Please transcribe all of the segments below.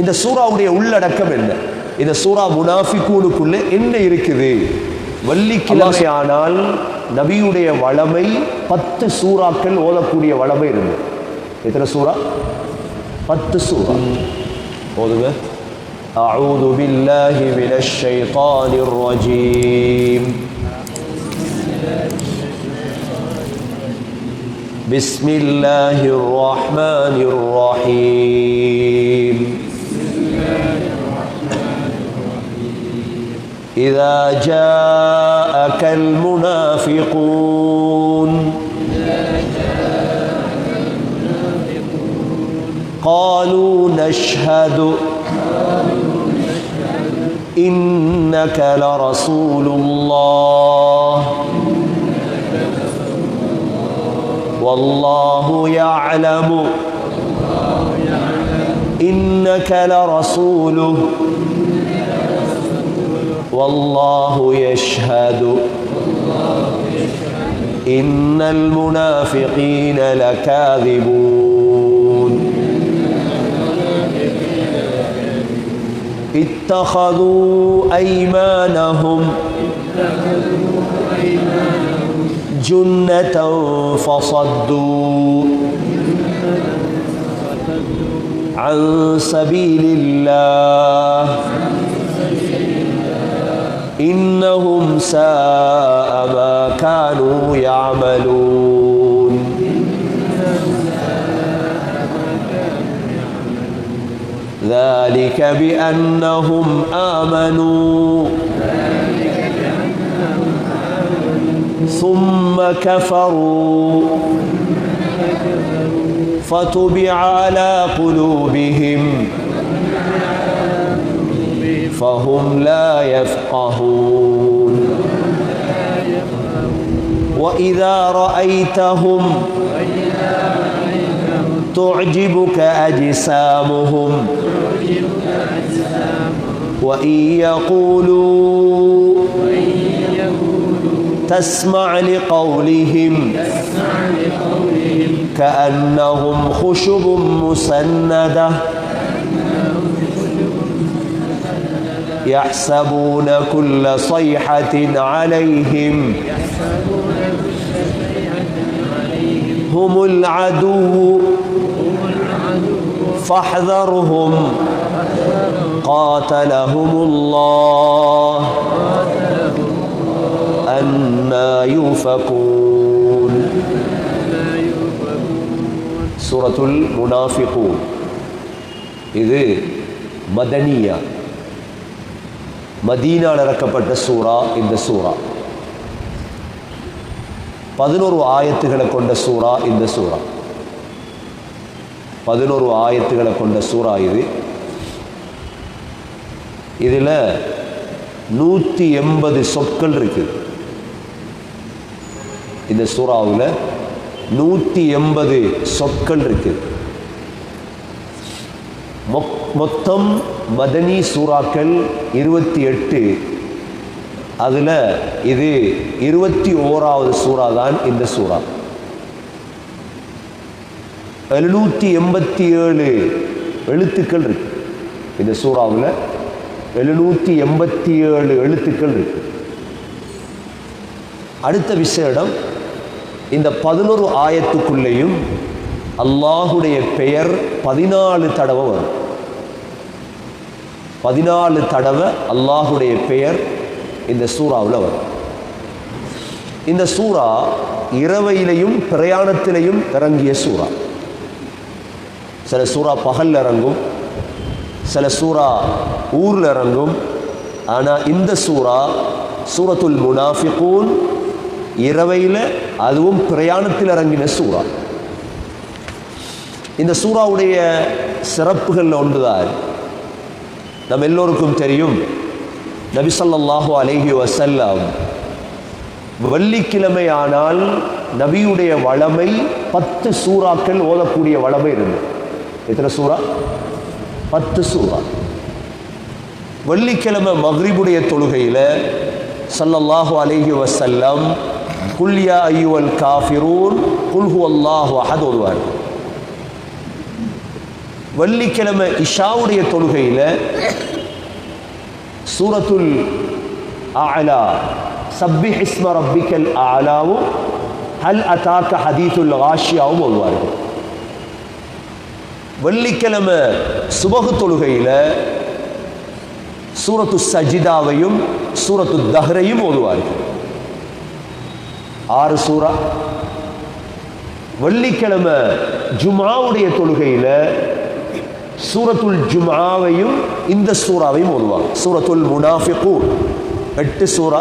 இந்த சூறாவுடைய உள்ளடக்கம் என்ன இந்த சூறா முனாஃபிகூனுக்குள்ள என்ன இருக்குது வள்ளிக்கிழமை ஆனால் நபியுடைய வளமை பத்து சூறாக்கள் ஓதக்கூடிய வளமை இருந்தது எத்தனை சூறா பத்து சூறா ஓதுங்க أعوذ بالله من الشيطان الرجيم بسم الله الرحمن الرحيم إذا جاءك المنافقون. قالوا نشهد إنك لرسول الله. والله يعلم إنك لرسوله. والله يشهد. إن المنافقين لكاذبون. اتخذوا أيمانهم جنة فصدوا عن سبيل الله. إنهم ساء ما كانوا يعملون. ذلك بأنهم آمنوا. ثم كفروا. فتبع على قلوبهم. فهم لا يفقهون. وإذا رأيتهم تعجبك أجسامهم. وإن يقولوا تسمع لقولهم كأنهم خشب مسندة. يحسبون كل صيحة عليهم هم العدو فاحذرهم قاتلهم الله أنا يؤفكون سورة المنافقون இது மதனியா மதீனால் இறக்கப்பட்ட சூரா இந்த சூரா பதினோரு ஆயத்துகளை கொண்ட சூரா இந்த சூரா பதினோரு ஆயத்துகளை கொண்ட சூரா இது. இதில் நூற்றி எண்பது சொற்கள் இருக்குது இந்த சூறாவில் நூற்றி எண்பது சொற்கள் இருக்குது மொத்தம் மதனி சூறாக்கள் இருபத்தி எட்டு. அதில் இது இருபத்தி ஓராவது சூறா தான் இந்த சூறா. எழுநூற்றி எண்பத்தி ஏழு எழுத்துக்கள் இருக்கு. இந்த சூறாவில் எழுநூற்றி எண்பத்தி ஏழு எழுத்துக்கள் இருக்கு. அடுத்த விசேடம் இந்த பதினொரு ஆயத்துக்குள்ளேயும் அல்லாஹுடைய பெயர் பதினாலு தடவை வரும். பதினாலு தடவை அல்லாஹுடைய பெயர் இந்த சூறாவில் வரும். இந்த சூறா இரவையிலையும் பிரயாணத்திலையும் இறங்கிய சூறா. சில சூறா பகல் இறங்கும் சில சூறா ஊரில் இறங்கும். ஆனால் இந்த சூறா சூரத்துல் முனாஃபிகூன் இரவையில் அதுவும் பிரயாணத்தில் இறங்கின சூறா. இந்த சூறாவுடைய சிறப்புகளில் ஒன்றுதான். நம் எல்லோருக்கும் தெரியும். நபிசல்லாஹு அலைஹி வசல்லாம் வெள்ளிக்கிழமை ஆனால் நபியுடைய வளமை பத்து சூறாக்கள் ஓதக்கூடிய வளமை இருந்தது. எத்தனை சூறா? பத்து சூறா. வெள்ளிக்கிழமை மஹ்ரிபுடைய தொழுகையில் சல்லல்லாஹு அலைஹி வசல்லம் குல்யா ஐயுவல் காஃபிரூன் குல்ஹு அல்லாஹு அஹத் ஓதுவார்கள். வெள்ளிக்கிழமை இஷாவுடைய தொழுகையில் சூரத்துல் அலா சப்பி இஸ்ம ரப்பிக்கல் அலாவும் ஹல் அதாக்க ஹதீதுல் ஆஷியாவும் ஓதுவார்கள் வெள்ளிக்கிழமை சுபகு தொழுகையில் சூரத்து சஜிதாவையும் சூரத்து தஹ்ரையும் ஓதுவார்கள் ஆறு சூரா வெள்ளிக்கிழமை ஜுமாவுடைய தொழுகையில் சூரத்துல் ஜுமாவையும் இந்த சூறாவையும் ஓதுவாங்க. சூரத்துல் முனாஃபிகூன். எட்டு சூறா.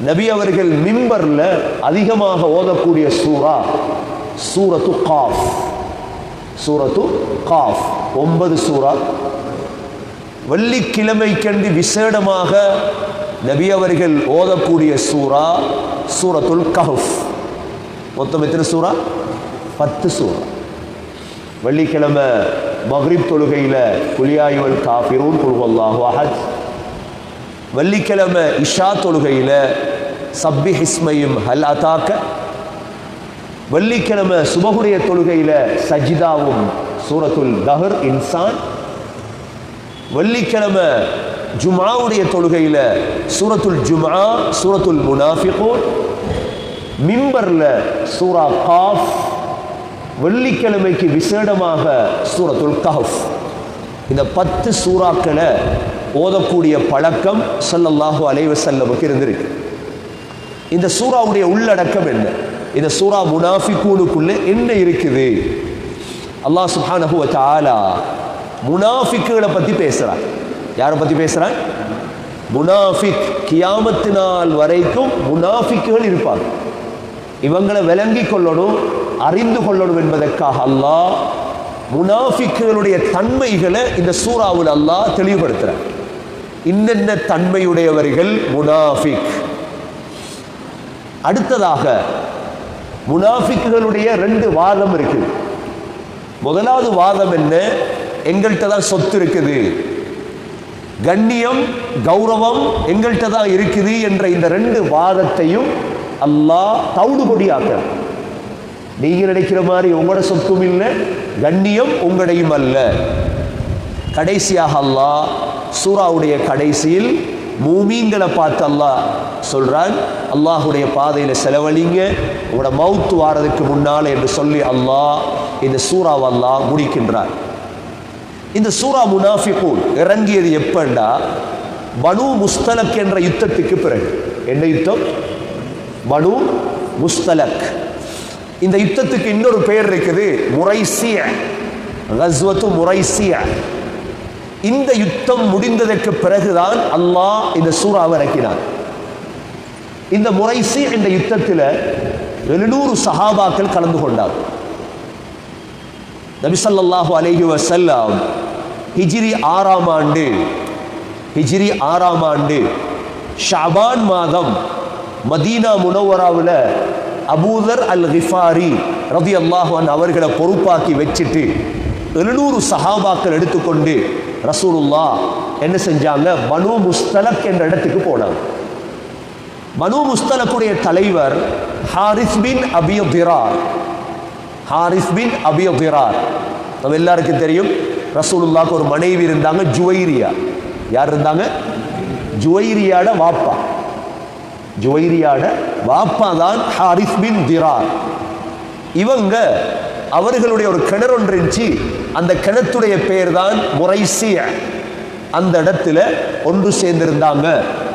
நபி அவர்கள் மிம்பர்ல அதிகமாக ஓதக்கூடிய சூறா சூரத்து காஃப். சூரத்து காஃப். ஒன்பது சூறா. வெள்ளிக்கிழமைக்கண்டு விசேடமாக நபி அவர்கள் ஓதக்கூடிய சூறா சூரத்துல் கஹஃப். மொத்தம் எத்தனை சூறா? பத்து சூறா. வெள்ளிக்கிழமை மஹ்ரிப் தொழுகையில் குலியாயுவல் காஃபிரூன் குழுவல்லாஹு அஹத். வெள்ளிக்கிழமை இஷா தொழுகையில் சப்பி ஹிஸ்மையும் ஹல் அதாக்க. வெள்ளிக்கிழமை சுபகுடைய தொழுகையில் சஜிதாவும் சூரத்துல் தஹர் இன்சான். வெள்ளிக்கிழமை ஜுமாவுடைய தொழுகையில் சூரத்துல் ஜுமா சூரத்துல் முனாஃபிகோன். மிம்பர்ல சூரா காஃப் வெள்ளிக்கிழமைக்கு விசேடமாக சூரத்துல் கஹஃப். இந்த பத்து சூறாக்களை ஓதக்கூடிய பழக்கம் சல்லல்லாஹு அலைஹி வஸல்லமுக்கு இருந்திருக்கு. இந்த சூறாவுடைய உள்ளடக்கம் என்ன? இந்த சூறா முனாஃபிக்கூனுக்குள்ளே என்ன இருக்குது? அல்லாஹ் சுஹானஹு தாலா முனாஃபிக்குகளை பற்றி பேசுகிறான் யாரை பற்றி பேசுகிறான் முனாஃபிக் கியாமத்து நாள் வரைக்கும் முனாஃபிக்குகள் இருப்பாங்க. இவங்களை விளங்கி கொள்ளணும் அறிந்து கொள்ளணும் என்பதற்காக அல்லாஹ் முனாஃபிக்குகளுடைய தன்மைகளை இந்த சூறாவில் அல்லாஹ் தெளிவுபடுத்துறார் இன்னென்ன தன்மையுடையவர்கள் முனாஃபிக்? அடுத்ததாக முனாஃபிக்குகளுடைய ரெண்டு வாதம் இருக்குது முதலாவது வாதம் என்ன? எங்கள்கிட்ட தான் சொத்து இருக்குது. கண்ணியம் கௌரவம் எங்கள்கிட்ட தான் இருக்குது என்ற இந்த ரெண்டு வாதத்தையும் அல்லாஹ் தவிடுபொடியாக்கிறார் நீங்க நினைக்கிற மாதிரி உங்களோட சொத்தும் இல்லை கண்ணியம் உங்களையும் அல்ல. கடைசியாக அல்லாஹ் சூராவுடைய கடைசியில் மூமிங்களை பார்த்து அல்லாஹ் சொல்றான் அல்லாஹுடைய பாதையில செலவழிங்க உங்களோட மவுத்து வாரதுக்கு முன்னால் என்று சொல்லி அல்லாஹ் இந்த சூறாவை அல்லாஹ் முடிக்கின்றார் இந்த சூறா முனாஃபிகூன் இறங்கியது எப்பண்டா? பனு முஸ்தலக் என்ற யுத்தத்துக்கு பிறகு. என்ன யுத்தம்? பனு முஸ்தலக். இந்த யுத்தத்துக்கு இன்னொரு பெயர் இருக்குது முறைசிய கஸ்வத்து முரைசிய இந்த யுத்தம் முடிந்ததற்கு பிறகுதான் அல்லாஹ் இந்த சூறாவை இறக்கினான். இந்த முறைசி என்ற யுத்தத்தில் எழுநூறு சஹாபாக்கள் கலந்து கொண்டார். நபிசல்லாஹு அலைஹி வசல்லாம் ஹிஜிரி ஆறாம் ஆண்டு ஹிஜிரி ஆறாம் ஆண்டு ஷாபான் மாதம் மதீனா முனவராவில் அபூதர் அல் ஹிஃபாரி ரதி அல்லாஹான் அவர்களை பொறுப்பாக்கி வச்சுட்டு எழுநூறு சஹாபாக்கள் எடுத்துக்கொண்டு ரசூலுல்லா என்ன செஞ்சாங்க? பனு முஸ்தலக் என்ற இடத்துக்கு போனாங்க. பனு முஸ்தலக்குடைய தலைவர் ஹாரிஸ் பின் அபியதிரார் ஹாரிஸ் பின் அபியதிரார் நம்ம எல்லாருக்கும் தெரியும் ரசூலுல்லாக்கு ஒரு மனைவி இருந்தாங்க ஜுவைரியா. யார் இருந்தாங்க? ஜுவைரியாட வாப்பா. ஜுவைரியாட வாப்பா தான் ஹாரிஸ் பின் திரார் இவங்க அவர்களுடைய ஒரு கிணறு ஒன்று இருந்துச்சு. அந்த கிணத்துடைய பெயர் தான் முரைசிய அந்த இடத்துல ஒன்று சேர்ந்திருந்தாங்க.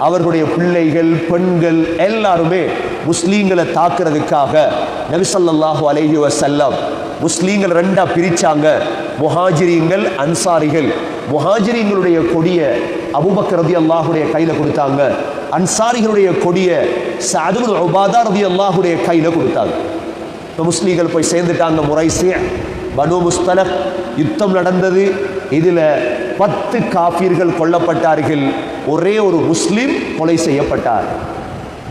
அவர்களுடைய பிள்ளைகள் பெண்கள் எல்லாருமே முஸ்லீம்களை தாக்குறதுக்காக நபிசல்லாஹு அலைஹி வசல்லம் முஸ்லீம்கள் ரெண்டா பிரிச்சாங்க. முஹாஜிரிங்கள் அன்சாரிகள். முஹாஜிரிங்களுடைய கொடியை அபுபக்கர் அல்லாஹுடைய கையில கொடுத்தாங்க. அன்சாரிகளுடைய கொடியை சதுல் உபாதா ரதி அல்லாஹுடைய கையில் கொடுத்தாங்க. இப்போ முஸ்லீம்கள் போய் சேர்ந்துட்டாங்க முரைசிய பனு முஸ்தலக் யுத்தம் நடந்தது. இதில் பத்து காஃபிர்கள் கொல்லப்பட்டார்கள். ஒரே ஒரு முஸ்லீம் கொலை செய்யப்பட்டார்.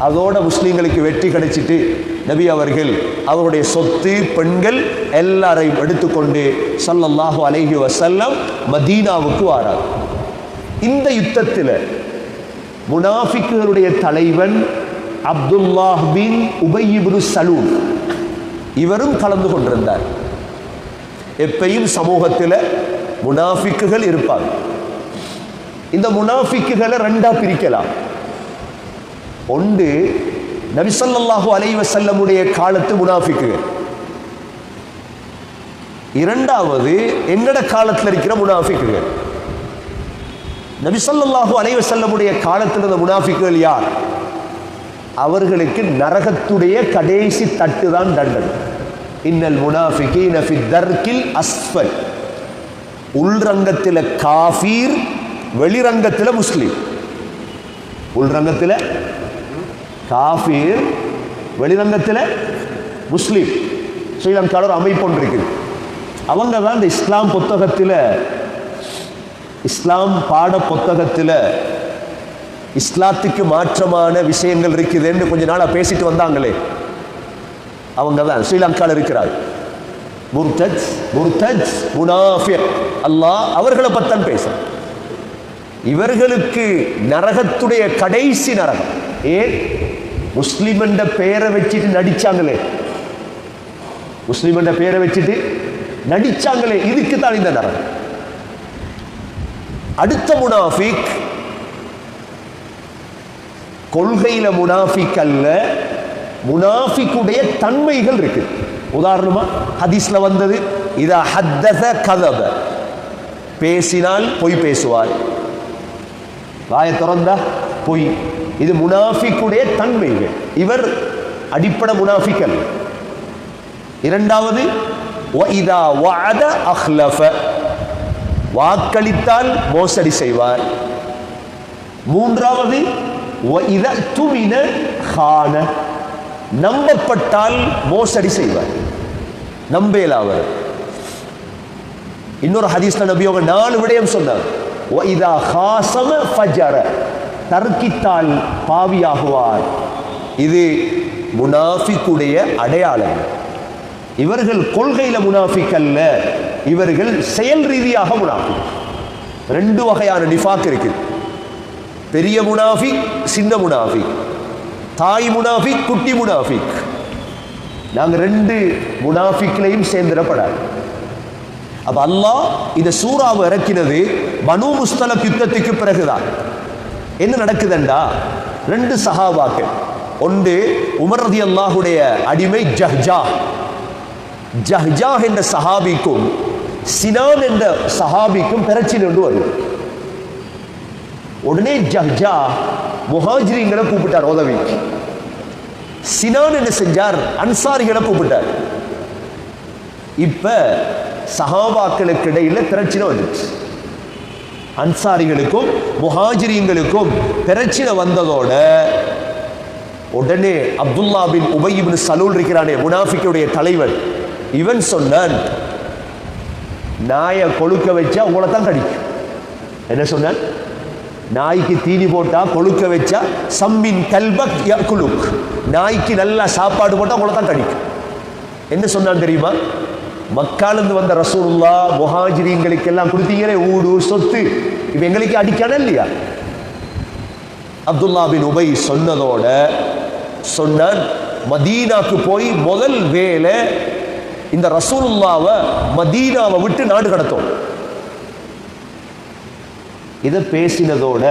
அதோட முஸ்லீம்களுக்கு வெற்றி கிடைச்சிட்டு நபி அவர்கள் அவருடைய சொத்து பெண்கள் எல்லாரையும் எடுத்துக்கொண்டு சல்லல்லாஹு அலைஹி வசல்லம் மதீனாவுக்கு வாரார் இந்த யுத்தத்தில் முனாஃபிக்குகளுடைய தலைவன் அப்துல்லாஹ் பின் உபையிபுரு சலூல் இவரும் கலந்து கொண்டிருந்தார். எப்பையும் சமூகத்தில் முனாஃபிக்குகள் இருப்பாங்க. இந்த முனாஃபிக்குகளை ரெண்டா பிரிக்கலாம். ஒன்று நபிசல்லாஹு அலைவ செல்லமுடைய காலத்து முனாஃபிக்குகள். இரண்டாவது எங்கட காலத்தில் இருக்கிற முனாஃபிக்குகள். நபிசல்லாஹு அலைஹி செல்லமுடைய காலத்தில் இருந்த முனாஃபிக்குகள் யார்? அவர்களுக்கு நரகத்துடைய கடைசி தட்டு தான் தண்டனை. இன்னல் முனாஃபிகீன தர்கில் அஸ்ஃபல். உள்ரங்கத்தில் காஃபீர் வெளிரங்கத்தில் முஸ்லீம். உள்ரங்கத்தில் காஃபீர் வெளிரங்கத்தில் முஸ்லீம். ஸ்ரீலங்காவில் ஒரு அமைப்பு ஒன்று இருக்குது. அவங்க தான் இந்த இஸ்லாம் புத்தகத்தில் இஸ்லாம் பாட புத்தகத்தில் இஸ்லாத்துக்கு மாற்றமான விஷயங்கள் இருக்குதுன்னு கொஞ்ச நாளாக பேசிட்டு வந்தாங்களே. அவங்க தான் ஸ்ரீலங்காவில் இருக்கிறார். முர்தஜ் முர்தஜ் முனாஃபிர் அல்லாஹ் அவர்களை பத்தன் பேச இவர்களுக்கு நரகத்துடைய கடைசி நரகம். ஏன்? முஸ்லீம் என்ற பெயரை வச்சுட்டு நடிச்சாங்களே. முஸ்லீம் என்ற பெயரை வச்சுட்டு நடிச்சாங்களே. இதுக்கு தான் இந்த நரகம். அடுத்த முனாஃபிக் கொள்கையில முனாஃபிக் அல்ல முனாஃபிக்குடைய தன்மைகள் இருக்கு. உதாரணமா ஹதீஸ்ல வந்தது இத ஹத்தத கதப. பேசினால் பொய் பேசுவார். வாயை திறந்தா பொய். இது முனாஃபிக்குடைய தன்மைகள். இவர் அடிப்படை முனாஃபிக்கல் இரண்டாவது இதா வாத அஹ்லஃப. வாக்களித்தால் மோசடி செய்வார். மூன்றாவது துமின நம்பப்பட்டால் மோசடி செய்வார். நம்பேலாவர். இன்னொரு ஹதீஸ்ல நபியோக நாலு விடயம் சொன்னார். தர்க்கித்தால் பாவியாகுவார். இது முனாஃபிக்குடைய அடையாளம். இவர்கள் கொள்கையில முனாஃபிக் அல்ல. இவர்கள் செயல் ரீதியாக முனாஃபிக். ரெண்டு வகையான நிஃபாக் இருக்கு பெரிய முனாஃபிக் சின்ன முனாஃபிக். தாய் முனாஃபிக் குட்டி முனாஃபிக். நாங்கள் ரெண்டு முனாஃபிக்லையும் சேர்ந்துடப்படாது. அப்ப அல்லாஹ் இந்த சூறாவை இறக்கினது மனு முஸ்தல யுத்தத்துக்கு பிறகுதான். என்ன நடக்குதுண்டா? ரெண்டு சஹாபாக்கள். ஒன்று உமர் ரதி அல்லாஹுடைய அடிமை ஜஹ்ஜா. ஜஹ்ஜா என்ற சஹாபிக்கும் சினான் என்ற சஹாபிக்கும் பிரச்சனை ஒன்று வரும் உடனே ஜஹ்ஜா முஹாஜிரிங்களை கூப்பிட்டார் உதவிக்கு. சினான் என்ன செஞ்சார்? அன்சாரிகளை கூப்பிட்டார். இப்ப சஹாபாக்களுக்கு இடையில பிரச்சனை வந்துச்சு. அன்சாரிகளுக்கும் முஹாஜிரியங்களுக்கும் பிரச்சனை வந்ததோட உடனே அப்துல்லா பின் உபயிபின் சலூல் இருக்கிறானே முனாஃபிக்குடைய தலைவர். இவன் சொன்னான் நாயை கொழுக்க வச்சா உங்களை தான் கடிக்கும். என்ன சொன்னான்? நாய்க்கு தீனி போட்டா கொழுக்க வச்சா சம்மின் கல்பக் குலுக் நாய்க்கு நல்லா சாப்பாடு போட்டா உங்களை தான் கடிக்கும். என்ன சொன்னான் தெரியுமா? மக்காலிருந்து வந்த ரசூல்லா முஹாஜிரிங்களுக்கு எல்லாம் கொடுத்தீங்களே ஊடு சொத்து. இப்போ எங்களுக்கு அடிக்கான இல்லையா? அப்துல்லா பின் உபை சொன்னதோட சொன்னான் மதீனாக்கு போய் முதல் வேலை இந்த ரசூலுல்லாவை மதீனாவை விட்டு நாடு கடத்தும். இதை பேசினதோட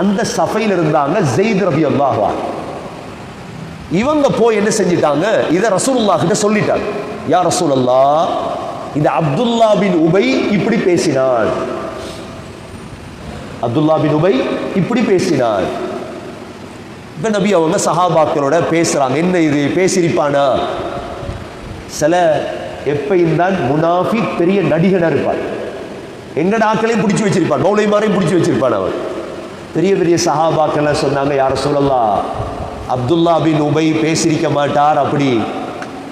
அந்த சபையில் இருந்தாங்க ஜெயித் ரபி அல்லாஹா இவங்க போய் என்ன செஞ்சிட்டாங்க? இதை ரசூலுல்லா கிட்ட சொல்லிட்டாங்க. யா ரசூலல்லா இந்த அப்துல்லா பின் உபை இப்படி பேசினான் அப்துல்லா பின் உபை இப்படி பேசினார் இப்ப நபி அவங்க சஹாபாக்களோட பேசுறாங்க. என்ன இது? பேசியிருப்பானா? சில எப்பையும் தான் முனாஃபி பெரிய நடிகனாக இருப்பார். எங்கட ஆக்களையும் பிடிச்சி வச்சிருப்பான் மௌலைமாரையும் பிடிச்சி வச்சிருப்பான் அவர். பெரிய பெரிய சஹாபாக்கள்லாம் சொன்னாங்க யார சொல்லலாம் அப்துல்லா பின் உபை பேசியிருக்க மாட்டார் அப்படி.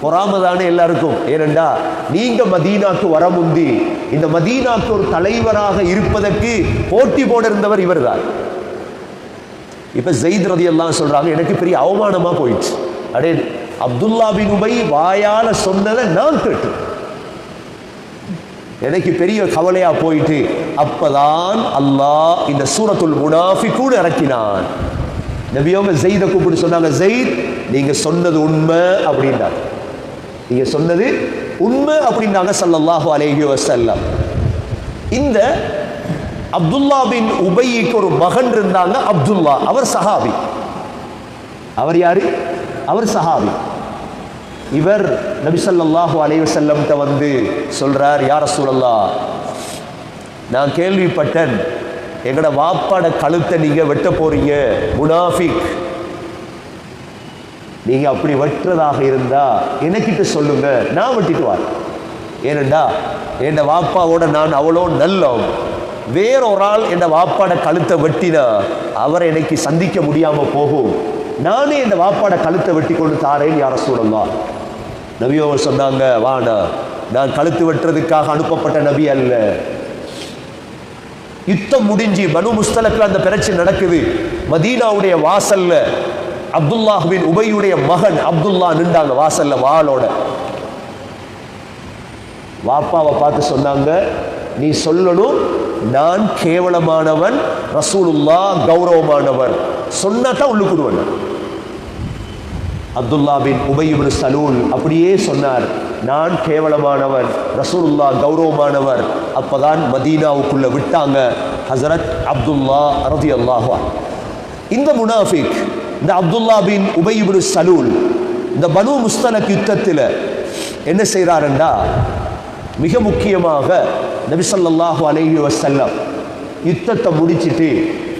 பொறாம தானே எல்லாருக்கும். ஏனெண்டா நீங்க மதீனாக்கு வர முந்தி இந்த மதீனாக்கு ஒரு தலைவராக இருப்பதற்கு போட்டி போட இருந்தவர் இவர் தான் இப்ப ஜெயித் ரதி எல்லாம் சொல்றாங்க எனக்கு பெரிய அவமானமா போயிடுச்சு. அடே அப்துல்லா பின் உபை வாயால சொன்னதை நான் கேட்டு எனக்கு பெரிய கவலையா போயிட்டு அப்பதான் அல்லாஹ் இந்த சூரத்துல் முனாஃபிகூன் இறக்கினான். நபியோங்க ஜெயிதை கூப்பிட்டு சொன்னாங்க ஜெயித் நீங்க சொன்னது உண்மை அப்படின்றாங்க நீங்க சொன்னது உண்மை அப்படின்னாங்க சல்லல்லாஹு அலேஹி வசல்லம் இந்த அப்துல்லா பின் உபைக்கு ஒரு மகன் இருந்தாங்க அப்துல்லா அவர் சஹாபி. அவர் யாரு? அவர் சஹாபி. இவர் நபிசல்லாஹு ஸல்லல்லாஹு வந்து சொல்றார் யார சூழல்லா நான் கேள்விப்பட்டேன். எங்கட வாப்பாட கழுத்தை நீங்க வெட்ட போறீங்க முனாஃபிக். நீங்க அப்படி வெட்டுறதாக இருந்தா எனக்கிட்ட சொல்லுங்க நான் வெட்டிட்டு வரேன். ஏனண்டா என் வாப்பாவோட நான் அவ்வளோ நல்லோம். வேறொரு ஆள் என் வாப்பாட கழுத்தை வெட்டினா அவரை எனக்கு சந்திக்க முடியாம போகும். நானே இந்த வாப்பாட கழுத்தை வெட்டி கொண்டு தாரேன் யார சூழலாம் நபியோ சொன்னாங்க வாடா நான் கழுத்து வெட்டுறதுக்காக அனுப்பப்பட்ட நபி அல்ல. யுத்தம் முடிஞ்சு பனு முஸ்தலக்கில் அந்த பிரச்சனை நடக்குது. மதீனாவுடைய வாசல்ல அப்துல்லாஹுவின் உபையுடைய மகன் அப்துல்லா நின்றாங்க வாசல்ல வாளோட. வாப்பாவை பார்த்து சொன்னாங்க நீ சொல்லணும் நான் கேவலமானவன் ரசூலுல்லா கௌரவமானவர். சொன்னா தான் உள்ளுக்குடுவன் அப்துல்லா பின் சலூன் சலூல் அப்படியே சொன்னார். நான் கேவலமானவர் ரசூலுல்லா கௌரவமானவர். அப்பதான் மதீனாவுக்குள்ள விட்டாங்க ஹசரத் அப்துல்லா ரதி அல்லாஹா இந்த முனாஃபிக் இந்த அப்துல்லா பின் உபையுபின் சலூல் இந்த பனு முஸ்தலக் யுத்தத்தில் என்ன செய்கிறாருண்டா மிக முக்கியமாக நபிசல்லாஹு அலைஹி வசல்லம் யுத்தத்தை முடிச்சிட்டு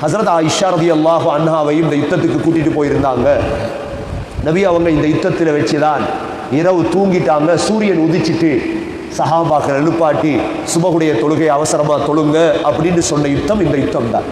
ஹசரத் ஆயிஷா ரதி அல்லாஹு அண்ணாவையும் இந்த யுத்தத்துக்கு கூட்டிகிட்டு போயிருந்தாங்க. நபி அவங்க இந்த யுத்தத்தில் வச்சுதான் இரவு தூங்கிட்டாங்க சூரியன் உதிச்சிட்டு சஹாபாக்கள் எழுப்பாட்டி சுபகுடைய தொழுகை அவசரமாக தொழுங்க அப்படின்னு சொன்ன யுத்தம் இந்த யுத்தம் தான்